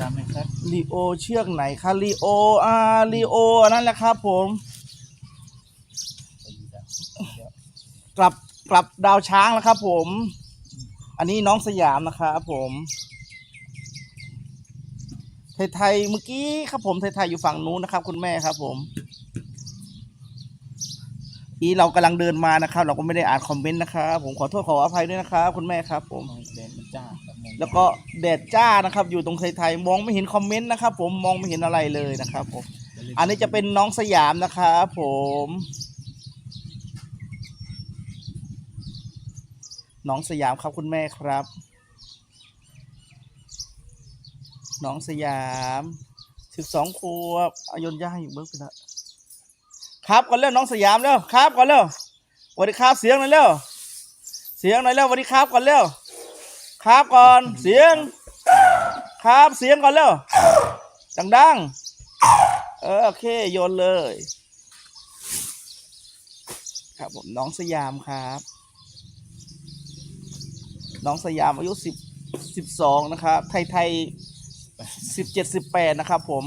ตามไหมครับลีโอเชือกไหนคะลีโออาลีโอนั่นแหละครับผม กลับกลับดาวช้างแล้วครับ ผม อันนี้น้องสยามนะครับผม ไทยๆเมื่อกี้ครับผมไทยๆอยู่ฝั่งนู้นนะครับ คุณแม่ครับผม อีเรากำลังเดินมานะครับ เราก็ไม่ได้อ่านคอมเมนต์นะครับผมขอโทษขออภัยด้วยนะครับคุณแม่ครับ ผมมองแดนมันจ้าครับมองแล้วก็แดดจ้านะครับ อยู่ตรงไทยๆมองไม่เห็นคอมเมนต์นะครับ ผมมองไม่เห็นอะไรเลยนะครับผม อันนี้จะเป็นน้องสยามนะครับผม น้องสยามครับคุณแม่ครับ น้องสยามสิบสองขวบอายนย่าอยู่เบิ้งไปละ ครับก่อนเร็วน้องสยามเร็วครับก่อนเร็วสวัสดีครับเสียงหน่อยเร็วเสียงหน่อยเร็วสวัสดีครับก่อนเร็วครับก่อนเสียง ครับเสียงก่อนเร็วดังๆเออโอเคโยนเลย ครับผมน้องสยามครับ น้องสยามอายุสิบสิบสองนะครับ ไทยไทยสิบเจ็ดสิบแปดนะครับผม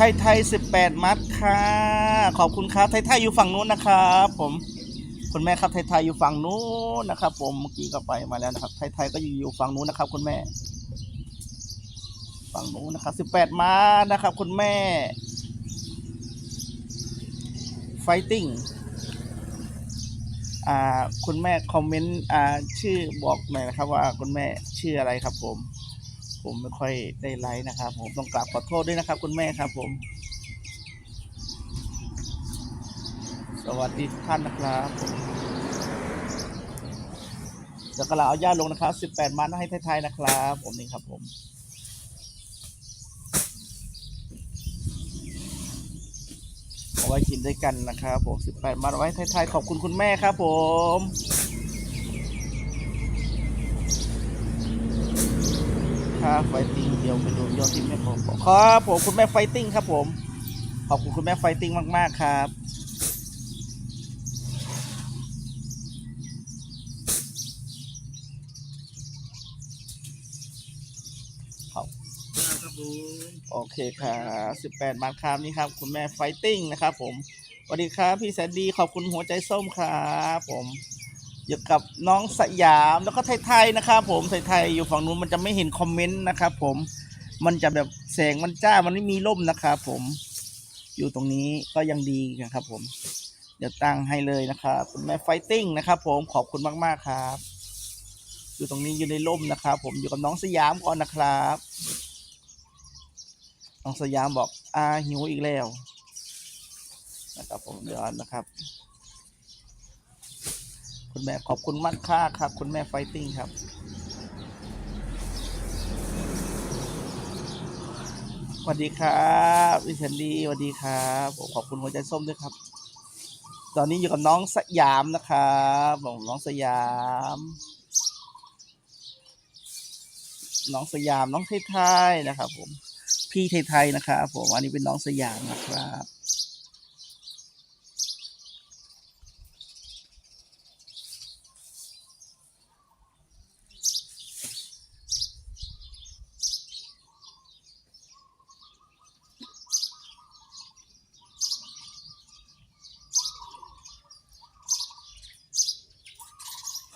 ทยไทยสิบแปดมัดค่ะ ขอบคุณครับไทยไทยอยู่ฝั่งนู้นนะครับผมคุณแม่ครับไทยไทยอยู่ฝั่งนู้นนะครับผมเมื่อกี้ก็ไปมาแล้วนะครับ ไทยไทยก็อยู่อยู่ฝั่งนู้นนะครับ คุณแม่ ฝั่งนู้นนะครับสิบแปดมัดนะครับ คุณแม่ไฟติ้งคุณแม่คอมเมนต์ชื่อบอกหน่อยนะครับ ว่าคุณแม่ชื่ออะไรครับผม ผมไม่ค่อยได้ไลฟ์นะครับ ผมต้องกราบขอโทษด้วยนะครับ คุณแม่ครับ ผม สวัสดีท่านนะครับผมเดี๋ยวกระลาเอาญาติลงนะครับ 18 มันให้ไทยๆนะครับ ผมนี่ครับผมเอาไว้กินด้วยกันนะครับผม 18 มันไว้ไทยๆขอบคุณคุณแม่ครับ ผม ครับไฟติ้งเดียวไปดูยอดที่แม่ผมบอกครับผมคุณแม่ไฟติ้งครับผม ขอบคุณคุณแม่ไฟติ้งมาก ๆ ครับครับครับผมโอเคครับสิบแปดมาครับนี่ครับ คุณแม่ไฟติ้งนะครับผมสวัสดีครับ พี่แสนดีขอบคุณหัวใจส้มครับผม อยู่กับน้องสยามแล้วก็ไทยๆนะครับผมไทยๆอยู่ฝั่งนู้นมันจะไม่เห็นคอมเมนต์นะครับผมมันจะแบบแสงมันจ้ามันไม่มีร่มนะครับผมอยู่ตรงนี้ก็ยังดีนะครับผม เดี๋ยวตั้งให้เลยนะครับคุณแม่ไฟติ้งนะครับผมขอบคุณมากๆครับ อยู่ตรงนี้อยู่ในร่มนะครับ ผมอยู่กับน้องสยามก่อนนะครับน้องสยามบอกอาหิวอีกแล้วนะครับผมเดี๋ยวนะครับ คุณแม่ขอบคุณมากค่าครับ คุณแม่ไฟติ้งครับ สวัสดีครับวิชันดีสวัสดีครับผมขอบคุณหัวใจส้มด้วยครับ ตอนนี้อยู่กับน้องสยามนะครับผมน้องสยาม น้องสยามน้องไทยๆนะครับ ผม พี่ไทยๆนะครับผมอันนี้เป็นน้องสยามนะครับ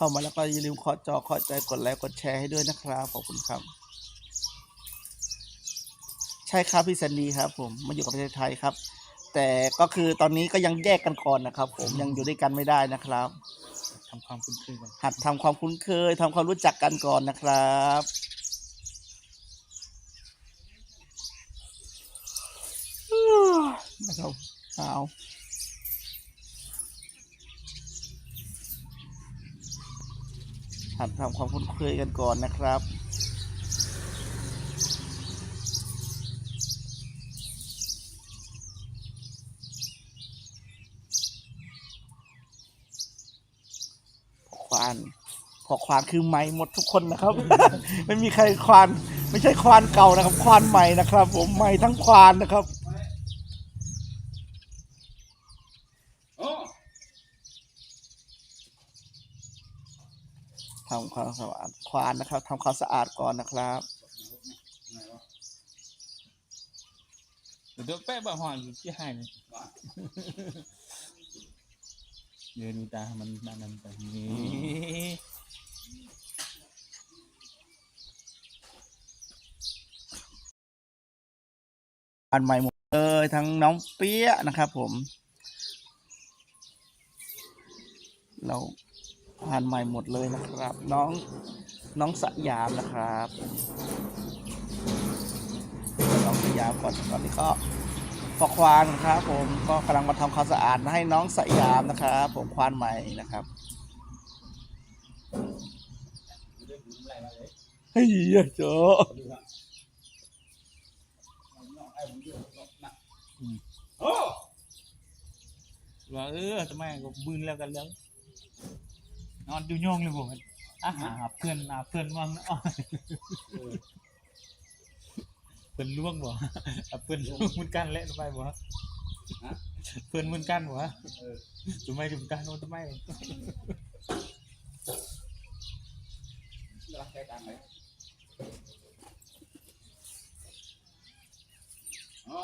ามาแล้วก็อย่าลืมเคาะจอเคาะใจกดไลค์กดแชร์ให้ด้วยนะครับขอบคุณครับ ใช่ครับพี่แซนดี้ครับ ผมมาอยู่กับประเทศไทยครับ แต่ก็คือตอนนี้ก็ยังแยกกันก่อนนะครับ ผมยังอยู่ด้วยกันไม่ได้นะครับทำความคุ้นเคยกันหัดทำความคุ้นเคยทำความรู้จักกันก่อนนะครับ นะครับเอาัดทำความคุ้นเคยกันก่อนนะครับควานพอควานคือไม้หมดทุกคนนะครับ ไม่มีใครควาน ไม่ใช่ควานเก่านะครับ ควานใหม่นะครับ ผมใหม่ทั้งควานนะครับ ทำความสะอาดควานนะครับทำความสะอาดก่อนนะครับเดี๋ยวแป๊ะบ่หอนที่ให้นี่เดี๋ยวดูตามันนั่นนั่นไปนี่อันใหม่หมดเลยทั้งน้องเปี้ยะนะครับผม เรา ผ่านใหม่หมดเลยนะครับ น้องน้องสยามนะครับน้องสยามก่อนตอนนี้ก็พอควานครับ ผมก็กำลังมาทำความสะอาดให้น้องสยามนะครับ ผมควานใหม่นะครับเฮ้ยเจ้าโอ้ว่าเออทำไมก็บืนแล้วกันแล้ว นอนดูโยงเลยผมอาหาเพื่อนอาเพื่อนว่างอ้อยเพื่อนล่วงบ่อะเพื่อนล่วงเหมือนกันแหละทำไมบ่เพื่อนเหมือนกันบ่ทำไมถึงกันโน้นทำไม รักแค่ตังค์ไหมอ๋อ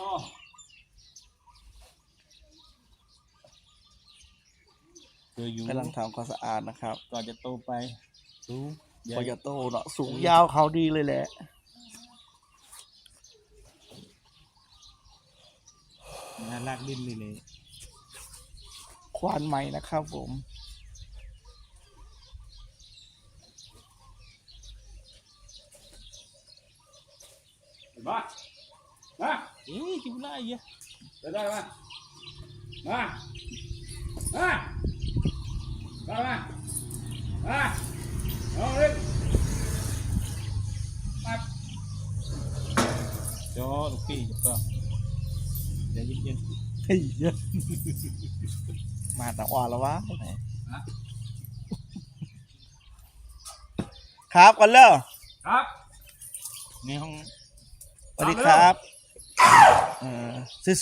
เคยอยู่กำลังทำความสะอาดนะครับก่อนจะโตไปสูงใหญ่พอจะโตเนาะสูงยาวเขาดีเลยแหละน่ารักดิ้นเลยเลยควานใหม่นะครับผมเห็นปะมาเอ้ยจุ๊บไล่เยอะ เดี๋ยวได้มา มา มา มามามาเอาเลยมาจอลูกพี่จะก็เดี๋ยวเย็นเฮ้ยเยอะมาแต่อ่อนแล้ววะครับกันเลยครับๆในห้องสวัสดีครับเออ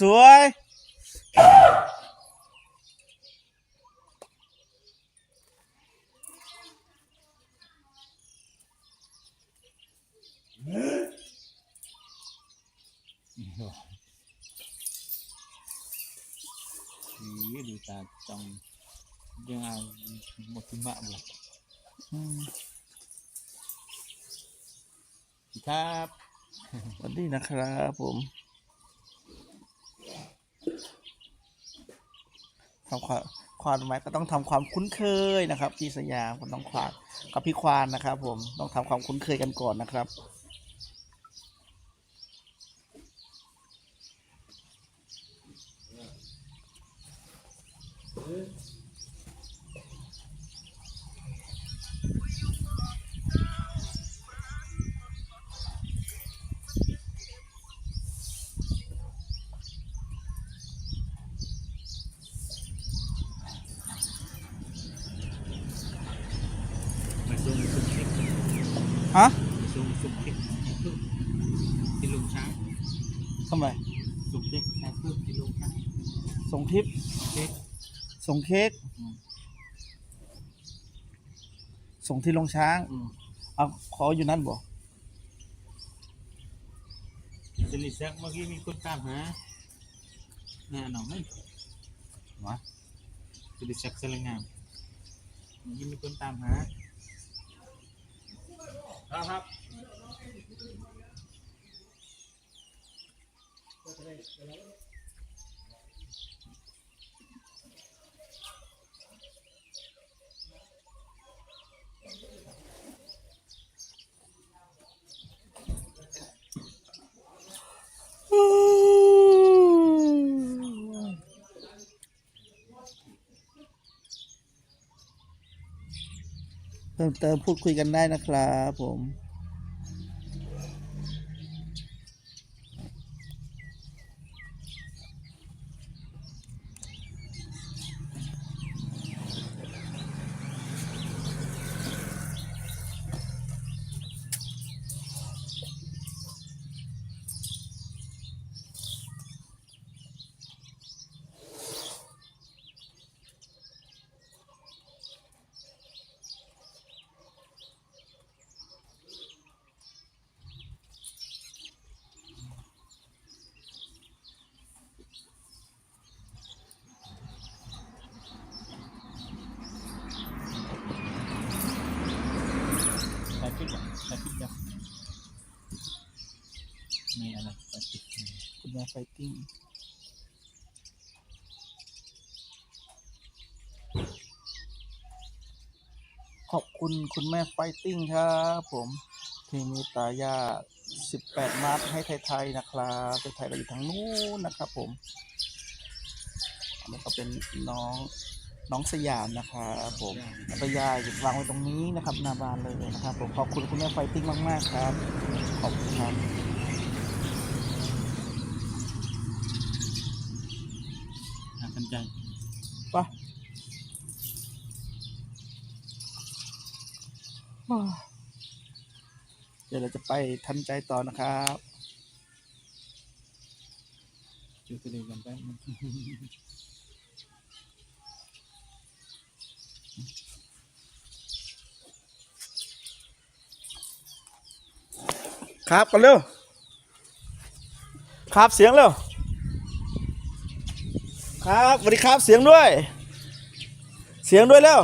สวยๆ นี่ดูตาจ้องยังเอาหมดที่มะบ่อืมครับสวัสดีนะครับผมทำความควานไม้ก็ต้องทำความคุ้นเคยนะครับพี่สยามก็ต้องควานกับพี่ควานนะครับ ผมต้องทำความคุ้นเคยกันก่อนนะครับ มาซุ่มซุ่มเช็คฮะซุ่มซุ่มเช็ค ส่งทิปเช็คส่งเค้กอืม ส่งที่ลงช้าง อืมเอาขออยู่นั่นบ่สิริศักดิ์เมื่อกี้มีคนตามหาแน่นอนไหมวะสิริศักดิ์สลงามเมื่อกี้มีคนตามหา ครับครับ เพิ่มเติมพูดคุยกันได้นะครับผม เในอะไรปฏิ คุณแม่ไฟติ้งขอบคุณคุณแม่ไฟติ้งครับผมเพลงมีตายา 18 นัดให้ไทย ๆ นะครับไทยๆเราอยู่ทางนู้นนะครับผม อันนี้ก็เป็นน้องน้องสยามนะครับผมแล้วก็ยาอยู่วางไว้ตรงนี้นะครับหน้าบ้านเลยนะครับผมขอบคุณคุณแม่ไฟติ้งมาก ๆ ครับ ขอบคุณครับ หา กันใจปะเดี๋ยวเราจะไปทันใจต่อนะครับจุดตัวเดียกันไปครับกันเร็วครับเสียงเร็ว ครับสวัสดีครับเสียงด้วย เสียงด้วยแล้ว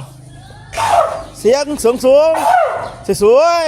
เสียงสูงสูงสวยสวย